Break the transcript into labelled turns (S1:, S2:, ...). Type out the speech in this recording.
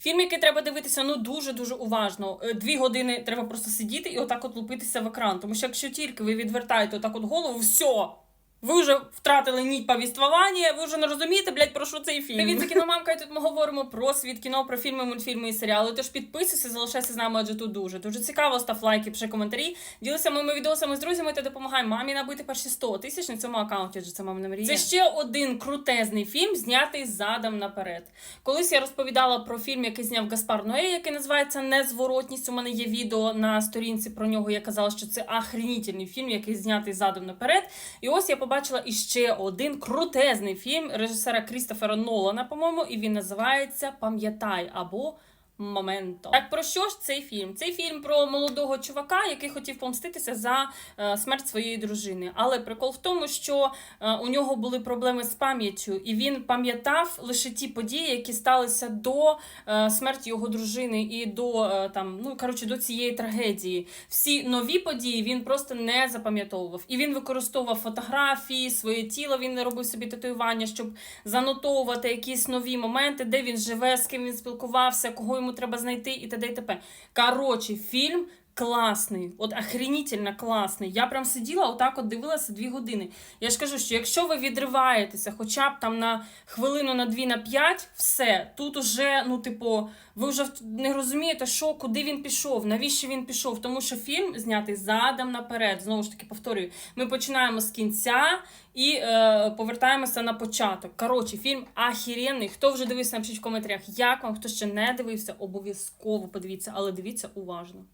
S1: Фільм, який треба дивитися ну дуже дуже уважно. Е, Дві години треба просто сидіти і отак от лупитися в екран. Тому що якщо тільки ви відвертаєте отак от голову, все. Ви вже втратили ніть повіствування, ви вже не розумієте, блядь, про що цей фільм. Привіт, це кіномамка, і тут ми говоримо про світ кіно, про фільми, мультфільми і серіали. Тож підписуйся, залишайся з нами, адже тут дуже дуже цікаво. Став лайки, пиши коментарі. Ділися моїми відосами з друзями та допомагай мамі набити перші 100 тисяч на цьому аккаунті, адже це мамина мрія. Це ще один крутезний фільм, знятий задом наперед. Колись я розповідала про фільм, який зняв Гаспар Ноє, який називається Незворотність. У мене є відео на сторінці про нього. Я казала, що це охренітельний фільм, який знятий задом наперед. І ось я побачила іще один крутезний фільм режисера Крістофера Нолана, по-моєму, і він називається Пам'ятай або. Моменто. Так про що ж цей фільм? Цей фільм про молодого чувака, який хотів помститися за е, смерть своєї дружини. Але прикол в тому, що е, у нього були проблеми з пам'яттю, і він пам'ятав лише ті події, які сталися до е, смерті його дружини і до там, ну коротше, до цієї трагедії. Всі нові події він просто не запам'ятовував. І він використовував фотографії, своє тіло. Він не робив собі татуювання, щоб занотовувати якісь нові моменти, де він живе, з ким він спілкувався, кого йому треба знайти, і т.д. і т.п. Коротше, фільм. Класний, от охренітельно класний. Я прям сиділа, отак от дивилася дві години. Я ж кажу, що якщо ви відриваєтеся хоча б там на хвилину, на дві, на п'ять, все, тут уже, ну, типу, ви вже не розумієте, що, куди він пішов, навіщо він пішов. Тому що фільм знятий задом наперед. Знову ж таки, повторюю, ми починаємо з кінця і е, повертаємося на початок. Коротше, фільм ахіренний. Хто вже дивився, напишіть в коментарях, як вам, хто ще не дивився, обов'язково подивіться, але дивіться уважно.